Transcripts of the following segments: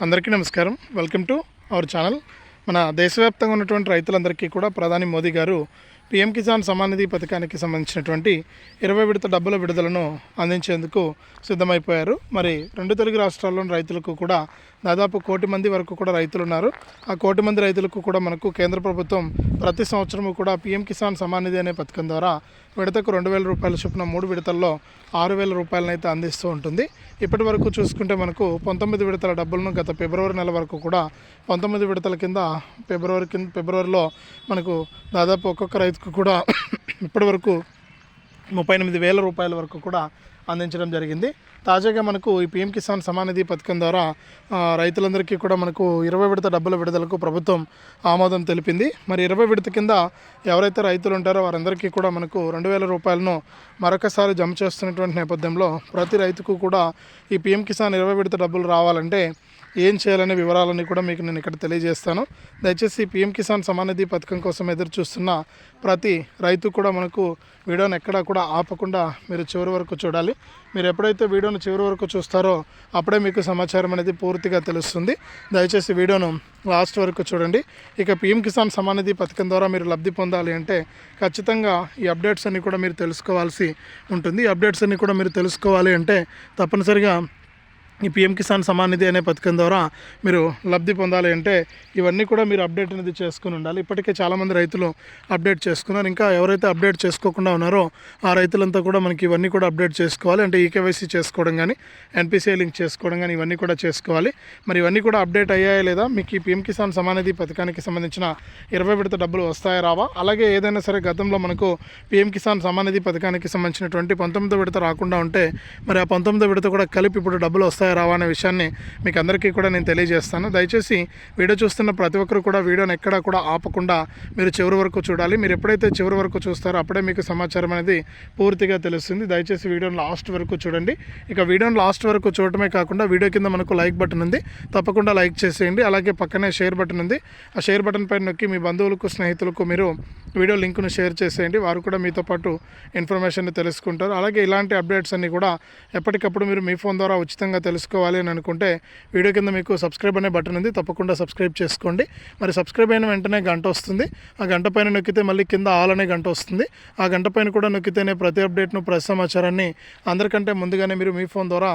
అందరికీ నమస్కారం. Welcome to our channel మన దేశవ్యాప్తంగా ఉన్నటువంటి రైతులందరికీ కూడా ప్రధాని మోదీ గారు పీఎం కిసాన్ సమానిధి పథకానికి సంబంధించినటువంటి ఇరవై విడత డబ్బుల విడుదలను అందించేందుకు సిద్ధమైపోయారు. మరి రెండు తెలుగు రాష్ట్రాల్లోని రైతులకు కూడా దాదాపు కోటి మంది వరకు కూడా రైతులు ఉన్నారు ఆ కోటి మంది రైతులకు కూడా మనకు కేంద్ర ప్రభుత్వం ప్రతి సంవత్సరము కూడా పీఎం కిసాన్ సమాన్ నిధి అనే పథకం ద్వారా విడతకు రెండు వేల రూపాయల చొప్పున మూడు విడతల్లో ఆరు వేల రూపాయలనైతే అందిస్తూ ఉంటుంది. ఇప్పటి వరకు చూసుకుంటే మనకు పంతొమ్మిది విడతల డబ్బులను గత ఫిబ్రవరి నెల వరకు కూడా పంతొమ్మిది విడతల కింద ఫిబ్రవరి కింద ఫిబ్రవరిలో మనకు దాదాపు ఒక్కొక్క రైతుకు కూడా ఇప్పటి వరకు ముప్పై ఎనిమిది వేల రూపాయల వరకు కూడా అందించడం జరిగింది. తాజాగా మనకు ఈ పీఎం కిసాన్ సమానిధి పథకం ద్వారా రైతులందరికీ కూడా మనకు ఇరవై విడత డబ్బుల విడుదలకు ప్రభుత్వం ఆమోదం తెలిపింది. మరి ఇరవై విడత కింద ఎవరైతే రైతులు ఉంటారో వారందరికీ కూడా మనకు రెండు వేల రూపాయలను మరొకసారి జమ చేస్తున్నటువంటి నేపథ్యంలో ప్రతి రైతుకు కూడా ఈ పీఎం కిసాన్ ఇరవై విడత డబ్బులు రావాలంటే ఏం చేయాలనే వివరాలన్నీ కూడా మీకు నేను ఇక్కడ తెలియజేస్తాను. దయచేసి పీఎం కిసాన్ సమానిధి పథకం కోసం ఎదురు చూస్తున్న ప్రతి రైతు కూడా మనకు వీడియోని ఎక్కడా కూడా ఆపకుండా మీరు చివరి వరకు చూడాలి. మీరు ఎప్పుడైతే వీడియోను చివరి వరకు చూస్తారో అప్పుడే మీకు సమాచారం అనేది పూర్తిగా తెలుస్తుంది. దయచేసి వీడియోను లాస్ట్ వరకు చూడండి. ఇక పీఎం కిసాన్ సమానిధి పథకం ద్వారా మీరు లబ్ధి పొందాలి అంటే ఖచ్చితంగా ఈ అప్డేట్స్ అన్ని కూడా మీరు తెలుసుకోవాల్సి ఉంటుంది. అప్డేట్స్ అన్ని కూడా మీరు తెలుసుకోవాలి అంటే తప్పనిసరిగా ఈ పిఎం కిసాన్ సమాన్ నిధి అనే పథకం ద్వారా మీరు లబ్ధి పొందాలి అంటే ఇవన్నీ కూడా మీరు అప్డేట్ అనేది చేసుకుని ఉండాలి. ఇప్పటికే చాలామంది రైతులు అప్డేట్ చేసుకున్నారు. ఇంకా ఎవరైతే అప్డేట్ చేసుకోకుండా ఉన్నారో ఆ రైతులంతా కూడా మనకి ఇవన్నీ కూడా అప్డేట్ చేసుకోవాలి. అంటే ఈకేవైసీ చేసుకోవడం కానీ ఎన్పిసిఐ లింక్ చేసుకోవడం కానీ ఇవన్నీ కూడా చేసుకోవాలి. మరి ఇవన్నీ కూడా అప్డేట్ అయ్యాయా లేదా? మీకు ఈ పిఎం కిసాన్ సమాన్ నిధి పథకానికి సంబంధించిన ఇరవై విడత డబ్బులు వస్తాయా రావా? అలాగే ఏదైనా సరే గతంలో మనకు పిఎం కిసాన్ సమాన్ నిధి పథకానికి సంబంధించినటువంటి పంతొమ్మిదో విడత రాకుండా ఉంటే మరి ఆ పంతొమ్మిదో విడత కూడా కలిపి ఇప్పుడు డబ్బులు వస్తాయా రవాణా విషయాన్ని మీకు అందరికీ కూడా నేను తెలియజేస్తాను. దయచేసి వీడియో చూస్తున్న ప్రతి ఒక్కరు కూడా వీడియోని ఎక్కడా కూడా ఆపకుండా మీరు చివరి వరకు చూడాలి. మీరు ఎప్పుడైతే చివరి వరకు చూస్తారో అప్పుడే మీకు సమాచారం అనేది పూర్తిగా తెలుస్తుంది. దయచేసి వీడియోని లాస్ట్ వరకు చూడండి. ఇక వీడియోని లాస్ట్ వరకు చూడటమే కాకుండా వీడియో కింద మనకు లైక్ బటన్ ఉంది. తప్పకుండా లైక్ చేసేయండి. అలాగే పక్కనే షేర్ బటన్ ఉంది. ఆ షేర్ బటన్ పైన నొక్కి మీ బంధువులకు స్నేహితులకు మీరు వీడియో లింక్ను షేర్ చేసేయండి. వారు కూడా మీతో పాటు ఇన్ఫర్మేషన్ తెలుసుకుంటారు. అలాగే ఇలాంటి అప్డేట్స్ అన్నీ కూడా ఎప్పటికప్పుడు మీరు మీ ఫోన్ ద్వారా ఉచితంగా తెలుసు తెలుసుకోవాలి అని అనుకుంటే వీడియో కింద మీకు సబ్స్క్రైబ్ అనే బటన్ ఉంది. తప్పకుండా సబ్స్క్రైబ్ చేసుకోండి. మరి సబ్స్క్రైబ్ అయిన వెంటనే గంట వస్తుంది. ఆ గంట పైన నొక్కితే మళ్ళీ కింద ఆల్ అనే గంట వస్తుంది. ఆ గంట పైన కూడా నొక్కితేనే ప్రతి అప్డేట్ను ప్రతి సమాచారాన్ని అందరికంటే ముందుగానే మీరు మీ ఫోన్ ద్వారా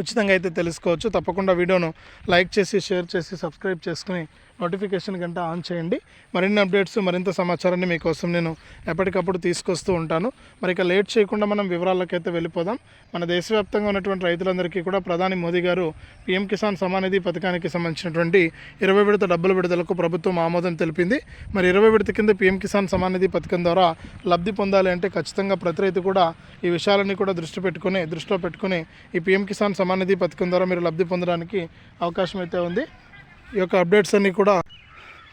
ఉచితంగా అయితే తెలుసుకోవచ్చు. తప్పకుండా వీడియోను లైక్ చేసి షేర్ చేసి సబ్స్క్రైబ్ చేసుకుని నోటిఫికేషన్ గంట ఆన్ చేయండి. మరిన్ని అప్డేట్స్ మరింత సమాచారాన్ని మీకోసం నేను ఎప్పటికప్పుడు తీసుకొస్తూ ఉంటాను. మరి ఇక లేట్ చేయకుండా మనం వివరాలకైతే వెళ్ళిపోదాం. మన దేశవ్యాప్తంగా ఉన్నటువంటి రైతులందరికీ కూడా ప్రధాని మోదీ గారు పీఎం కిసాన్ సమానిధి పథకానికి సంబంధించినటువంటి ఇరవై విడత డబ్బుల విడుదలకు ప్రభుత్వం ఆమోదం తెలిపింది. మరి ఇరవై విడత కింద పీఎం కిసాన్ సమానిధి పథకం ద్వారా లబ్ధి పొందాలి అంటే ఖచ్చితంగా ప్రతి రైతు కూడా ఈ విషయాలన్నీ కూడా దృష్టి పెట్టుకుని దృష్టిలో పెట్టుకుని ఈ పీఎం కిసాన్ సమానిధి పథకం ద్వారా మీరు లబ్ధి పొందడానికి అవకాశం అయితే ఉంది. ఈ యొక్క అప్డేట్స్ అన్నీ కూడా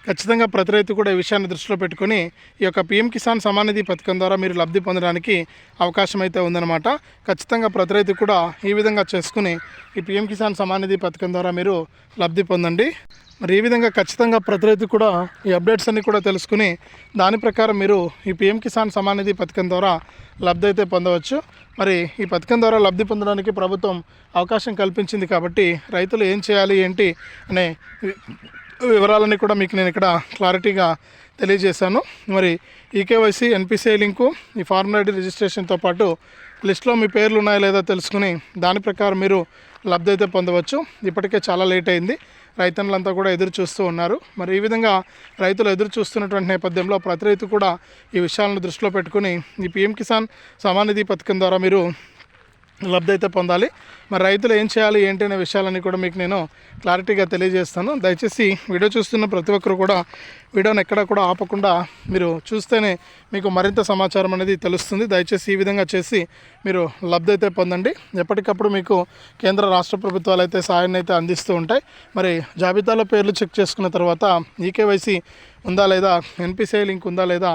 ఖచ్చితంగా ప్రతి రైతు కూడా ఈ విషయాన్ని దృష్టిలో పెట్టుకొని ఈ యొక్క పీఎం కిసాన్ సమాన్ నిధి పథకం ద్వారా మీరు లబ్ధి పొందడానికి అవకాశం అయితే ఉందన్నమాట. ఖచ్చితంగా ప్రతి రైతు కూడా ఈ విధంగా చేసుకుని ఈ పీఎం కిసాన్ సమాన్ నిధి పథకం ద్వారా మీరు లబ్ధి పొందండి. మరి ఈ విధంగా ఖచ్చితంగా ప్రతి రైతు కూడా ఈ అప్డేట్స్ అన్ని కూడా తెలుసుకుని దాని ప్రకారం మీరు ఈ పీఎం కిసాన్ సమాన్ నిధి పథకం ద్వారా లబ్ధి అయితే పొందవచ్చు. మరి ఈ పథకం ద్వారా లబ్ధి పొందడానికి ప్రభుత్వం అవకాశం కల్పించింది కాబట్టి రైతులు ఏం చేయాలి ఏంటి అనే వివరాలన్నీ కూడా మీకు నేను ఇక్కడ క్లారిటీగా తెలియజేశాను. మరి ఈకేవైసీ ఎన్పిసిఐ లింకు ఈ ఫార్మాలిటీ రిజిస్ట్రేషన్తో పాటు లిస్ట్లో మీ పేర్లు ఉన్నాయో లేదో తెలుసుకుని దాని ప్రకారం మీరు లబ్ధి అయితే పొందవచ్చు. ఇప్పటికే చాలా లేట్ అయింది. రైతన్నులంతా కూడా ఎదురు చూస్తూ ఉన్నారు. మరి ఈ విధంగా రైతులు ఎదురు చూస్తున్నటువంటి నేపథ్యంలో ప్రతి రైతు కూడా ఈ విషయాలను దృష్టిలో పెట్టుకుని ఈ పిఎం కిసాన్ సమానిధి పథకం ద్వారా మీరు లబ్ధి అయితే పొందాలి. మరి రైతులు ఏం చేయాలి ఏంటి అనే విషయాలన్నీ కూడా మీకు నేను క్లారిటీగా తెలియజేస్తాను. దయచేసి వీడియో చూస్తున్న ప్రతి ఒక్కరు కూడా వీడియోని ఎక్కడా కూడా ఆపకుండా మీరు చూస్తేనే మీకు మరింత సమాచారం అనేది తెలుస్తుంది. దయచేసి ఈ విధంగా చేసి మీరు లబ్ధి అయితే పొందండి. ఎప్పటికప్పుడు మీకు కేంద్ర రాష్ట్ర ప్రభుత్వాలు అయితే సాయాన్ని అయితే అందిస్తూ ఉంటాయి. మరి జాబితాలో పేర్లు చెక్ చేసుకున్న తర్వాత ఈకేవైసీ ఉందా లేదా ఎన్పిసిఐ లింక్ ఉందా లేదా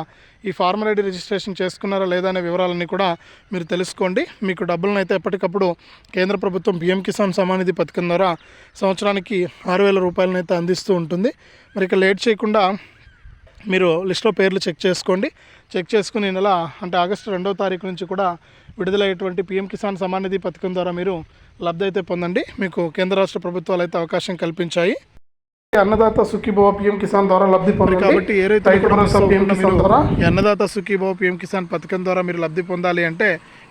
ఈ ఫార్మల్ ఐడి రిజిస్ట్రేషన్ చేసుకున్నారా లేదా అనే వివరాలన్నీ కూడా మీరు తెలుసుకోండి. మీకు డబ్బులను అయితే ఎప్పటికప్పుడు కేంద్ర ప్రభుత్వం పిఎం కిసాన్ సమాన్ నిధి పథకం ద్వారా సంవత్సరానికి ఆరు వేల రూపాయలను అయితే అందిస్తూ ఉంటుంది. మరి ఇక లేట్ చేయకుండా మీరు లిస్ట్లో పేర్లు చెక్ చేసుకోండి. చెక్ చేసుకుని నెల అంటే ఆగస్టు రెండవ తారీఖు నుంచి కూడా విడుదలయ్యేటువంటి పీఎం కిసాన్ సమాన్ నిధి పథకం ద్వారా మీరు లబ్ధి అయితే పొందండి. మీకు కేంద్ర రాష్ట్ర ప్రభుత్వాలు అయితే అవకాశం కల్పించాయి. అన్నదాత సుఖీభవ పిఎం కిసాన్ ద్వారా లబ్ధి పొందాలి కాబట్టి ఏ రైతు అన్నదాత సుఖీభవ పిఎం కిసాన్ పథకం ద్వారా మీరు లబ్ధి పొందాలి అంటే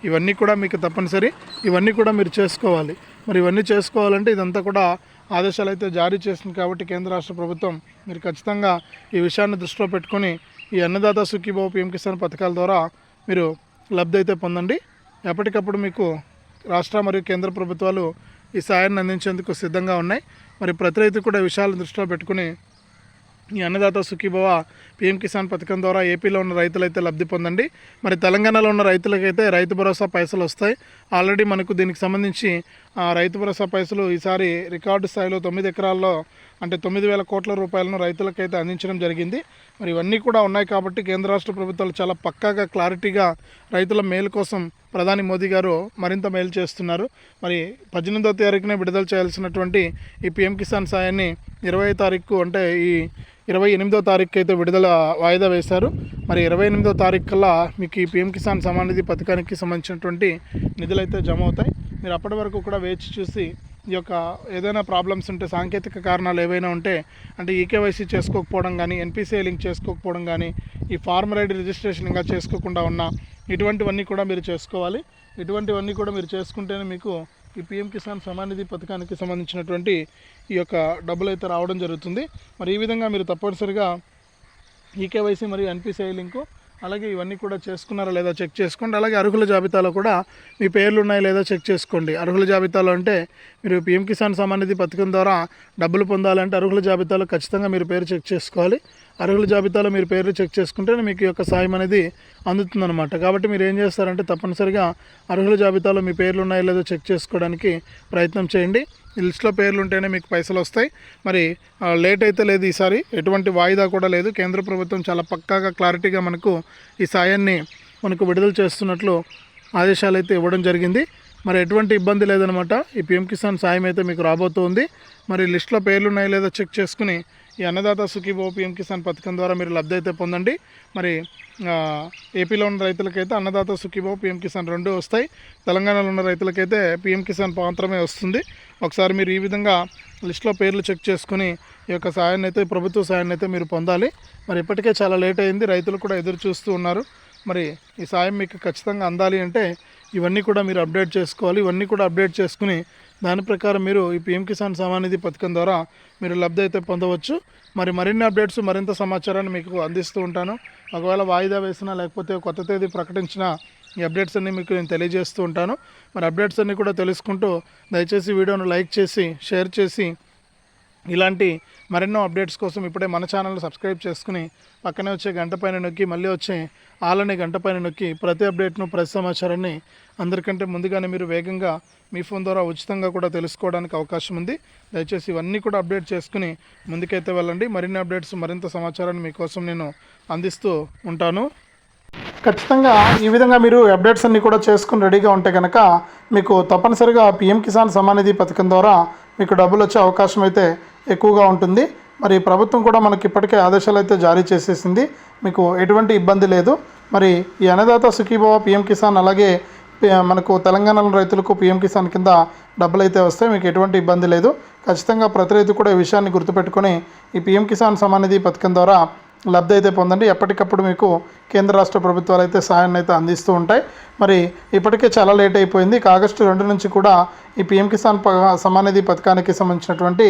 ఇవన్నీ కూడా మీకు తప్పనిసరి. ఇవన్నీ కూడా మీరు చేసుకోవాలి. మరి ఇవన్నీ చేసుకోవాలంటే ఇదంతా కూడా ఆదేశాలు అయితే జారీ చేసింది కాబట్టి కేంద్ర రాష్ట్ర ప్రభుత్వం మీరు ఖచ్చితంగా ఈ విషయాన్ని దృష్టిలో పెట్టుకొని ఈ అన్నదాత సుఖీభవ పిఎం కిసాన్ పథకాల ద్వారా మీరు లబ్ధి అయితే పొందండి. ఎప్పటికప్పుడు మీకు రాష్ట్ర మరియు కేంద్ర ప్రభుత్వాలు ఈ సాయాన్ని అందించేందుకు సిద్ధంగా ఉన్నాయి. మరి ప్రతి రైతు కూడా విషయాలను దృష్టిలో పెట్టుకుని ఈ అన్నదాత సుఖీభవ పిఎం కిసాన్ పథకం ద్వారా ఏపీలో ఉన్న రైతులైతే లబ్ధి పొందండి. మరి తెలంగాణలో ఉన్న రైతులకైతే రైతు భరోసా పైసలు వస్తాయి. ఆల్రెడీ మనకు దీనికి సంబంధించి ఆ, రైతు భరోసా పైసలు ఈసారి రికార్డు స్థాయిలో తొమ్మిది ఎకరాల్లో అంటే తొమ్మిది వేల కోట్ల రూపాయలను రైతులకైతే అందించడం జరిగింది. మరి ఇవన్నీ కూడా ఉన్నాయి కాబట్టి కేంద్ర రాష్ట్ర ప్రభుత్వాలు చాలా పక్కాగా క్లారిటీగా రైతుల మేలు కోసం ప్రధాని మోదీ గారు మరింత మేలు చేస్తున్నారు. మరి పద్దెనిమిదో తారీఖునే విడుదల చేయాల్సినటువంటి ఈ పిఎం కిసాన్ సాయాన్ని ఇరవై తారీఖు అంటే ఈ ఇరవై ఎనిమిదో తారీఖు అయితే విడుదల వాయిదా వేశారు. మరి ఇరవై ఎనిమిదో తారీఖు కల్లా మీకు ఈ పిఎం కిసాన్ సమాన్ నిధి పథకానికి సంబంధించినటువంటి నిధులు అయితే జమ అవుతాయి మీరు అప్పటి వరకు కూడా వేచి చూసి ఈ యొక్క ఏదైనా ప్రాబ్లమ్స్ ఉంటే సాంకేతిక కారణాలు ఏవైనా ఉంటే అంటే ఈకేవైసీ చేసుకోకపోవడం కానీ ఎన్పిసిఐ లింక్ చేసుకోకపోవడం కానీ ఈ ఫార్మర్ ఐడి రిజిస్ట్రేషన్ ఇంకా చేసుకోకుండా ఉన్న ఇటువంటివన్నీ కూడా మీరు చేసుకోవాలి. ఇటువంటివన్నీ కూడా మీరు చేసుకుంటేనే మీకు ఈ పిఎం కిసాన్ సమాన్ నిధి పథకానికి సంబంధించినటువంటి ఈ యొక్క డబ్బులు అయితే రావడం జరుగుతుంది. మరి ఈ విధంగా మీరు తప్పనిసరిగా ఈకేవైసీ మరియు ఎన్పిసిఐ లింకు అలాగే ఇవన్నీ కూడా చేసుకున్నారా లేదా చెక్ చేసుకోండి. అలాగే అర్హుల జాబితాలో కూడా మీ పేర్లు ఉన్నాయా లేదా చెక్ చేసుకోండి. అర్హుల జాబితాలో అంటే మీరు పిఎం కిసాన్ సమాన్ పథకం ద్వారా డబ్బులు పొందాలంటే అర్హుల జాబితాలో ఖచ్చితంగా మీరు పేరు చెక్ చేసుకోవాలి. అర్హుల జాబితాలో మీరు పేర్లు చెక్ చేసుకుంటే మీకు యొక్క సాయం అనేది అందుతుందన్నమాట. కాబట్టి మీరు ఏం చేస్తారంటే తప్పనిసరిగా అర్హుల జాబితాలో మీ పేర్లు ఉన్నాయో లేదో చెక్ చేసుకోవడానికి ప్రయత్నం చేయండి. లిస్ట్లో పేర్లు ఉంటేనే మీకు పైసలు వస్తాయి. మరి లేట్ అయితే లేదు ఈసారి. ఎటువంటి వాయిదా కూడా లేదు. కేంద్ర ప్రభుత్వం చాలా పక్కాగా క్లారిటీగా మనకు ఈ సాయాన్ని మనకు విడుదల చేస్తున్నట్లు ఆదేశాలు అయితే ఇవ్వడం జరిగింది. మరి ఎటువంటి ఇబ్బంది లేదనమాట. ఈ పిఎం కిసాన్ సాయం అయితే మీకు రాబోతుంది. మరి లిస్ట్లో పేర్లు ఉన్నాయో లేదో చెక్ చేసుకుని ఈ అన్నదాత సుఖీభో పిఎం కిసాన్ పథకం ద్వారా మీరు లబ్ధి అయితే పొందండి. మరి ఏపీలో ఉన్న రైతులకైతే అన్నదాత సుఖీభో పిఎం కిసాన్ రెండు వస్తాయి. తెలంగాణలో ఉన్న రైతులకైతే పిఎం కిసాన్ మాత్రమే వస్తుంది. ఒకసారి మీరు ఈ విధంగా లిస్ట్లో పేర్లు చెక్ చేసుకుని ఈ యొక్క సాయాన్ని అయితే ప్రభుత్వ సాయాన్ని అయితే మీరు పొందాలి. మరి ఇప్పటికే చాలా లేట్ అయింది. రైతులు కూడా ఎదురు చూస్తూ ఉన్నారు. మరి ఈ సాయం మీకు ఖచ్చితంగా అందాలి అంటే ఇవన్నీ కూడా మీరు అప్డేట్ చేసుకోవాలి. ఇవన్నీ కూడా అప్డేట్ చేసుకుని దాని ప్రకారం మీరు ఈ పిఎం కిసాన్ సమానిధి పథకం ద్వారా మీరు లబ్ధి అయితే పొందవచ్చు. మరి మరిన్ని అప్డేట్స్ మరింత సమాచారాన్ని మీకు అందిస్తూ ఉంటాను. ఒకవేళ వాయిదా వేసినా లేకపోతే కొత్త తేదీ ప్రకటించిన ఈ అప్డేట్స్ అన్నీ మీకు నేను తెలియజేస్తూ ఉంటాను. మరి అప్డేట్స్ అన్నీ కూడా తెలుసుకుంటూ దయచేసి వీడియోను లైక్ చేసి షేర్ చేసి ఇలాంటి మరెన్నో అప్డేట్స్ కోసం ఇప్పుడే మన ఛానల్ సబ్స్క్రైబ్ చేసుకుని పక్కనే వచ్చే గంట పైన నొక్కి మళ్ళీ వచ్చే ఆలనే గంట పైన నొక్కి ప్రతి అప్డేట్ను ప్రతి సమాచారాన్ని అందరికంటే ముందుగానే మీరు వేగంగా మీ ఫోన్ ద్వారా ఉచితంగా కూడా తెలుసుకోవడానికి అవకాశం ఉంది. దయచేసి ఇవన్నీ కూడా అప్డేట్ చేసుకుని ముందుకైతే వెళ్ళండి. మరిన్ని అప్డేట్స్ మరింత సమాచారాన్ని మీకోసం నేను అందిస్తూ ఉంటాను. ఖచ్చితంగా ఈ విధంగా మీరు అప్డేట్స్ అన్నీ కూడా చేసుకుని రెడీగా ఉంటే కనుక మీకు తప్పనిసరిగా పిఎం కిసాన్ సమానిధి పథకం ద్వారా మీకు డబ్బులు వచ్చే అవకాశం అయితే ఎక్కువగా ఉంటుంది. మరి ప్రభుత్వం కూడా మనకి ఇప్పటికే ఆదేశాలు అయితే జారీ చేసేసింది. మీకు ఎటువంటి ఇబ్బంది లేదు. మరి ఈ అన్నదాత సుఖీభవ పిఎం కిసాన్ అలాగే మనకు తెలంగాణలో రైతులకు పిఎం కిసాన్ కింద డబ్బులు అయితే వస్తాయి మీకు ఎటువంటి ఇబ్బంది లేదు. ఖచ్చితంగా ప్రతి రైతు కూడా ఈ విషయాన్ని గుర్తుపెట్టుకొని ఈ పిఎం కిసాన్ సమానిధి పథకం ద్వారా లబ్ధి అయితే పొందండి. ఎప్పటికప్పుడు మీకు కేంద్ర రాష్ట్ర ప్రభుత్వాలు అయితే సాయాన్ని అయితే అందిస్తూ ఉంటాయి. మరి ఇప్పటికే చాలా లేట్ అయిపోయింది. ఆగస్టు రెండు నుంచి కూడా ఈ పిఎం కిసాన్ ప పథకానికి సంబంధించినటువంటి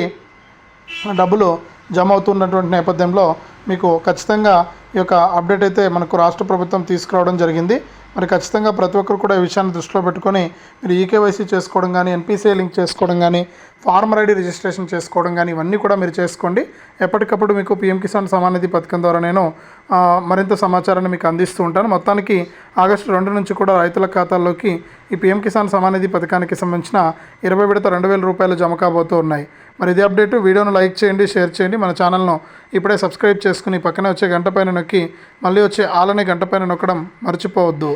డబ్బులు జమ అవుతున్నటువంటి నేపథ్యంలో మీకు ఖచ్చితంగా ఈ యొక్క అప్డేట్ అయితే మనకు రాష్ట్ర ప్రభుత్వం తీసుకురావడం జరిగింది. మరి ఖచ్చితంగా ప్రతి ఒక్కరు కూడా ఈ విషయాన్ని దృష్టిలో పెట్టుకొని మీరు ఈకేవైసీ చేసుకోవడం కానీ ఎన్పిసిఐ లింక్ చేసుకోవడం కానీ ఫార్మర్ ఐడి రిజిస్ట్రేషన్ చేసుకోవడం కానీ ఇవన్నీ కూడా మీరు చేసుకోండి. ఎప్పటికప్పుడు మీకు పిఎం కిసాన్ సమానిధి పథకం ద్వారా నేను మరింత సమాచారాన్ని మీకు అందిస్తూ ఉంటాను. మొత్తానికి ఆగస్టు రెండు నుంచి కూడా రైతుల ఖాతాల్లోకి ఈ పిఎం కిసాన్ సమానిధి పథకానికి సంబంధించిన ఇరవై విడత రెండు వేల రూపాయలు జమ కాబోతూ ఉన్నాయి. మరి ఇది అప్డేట్. వీడియోను లైక్ చేయండి షేర్ చేయండి. మన ఛానల్ను ఇప్పుడే సబ్స్క్రైబ్ చేసుకుని పక్కనే వచ్చే గంట పైన నొక్కి మళ్ళీ వచ్చే ఆలనే గంట పైన నొక్కడం మర్చిపోవద్దు.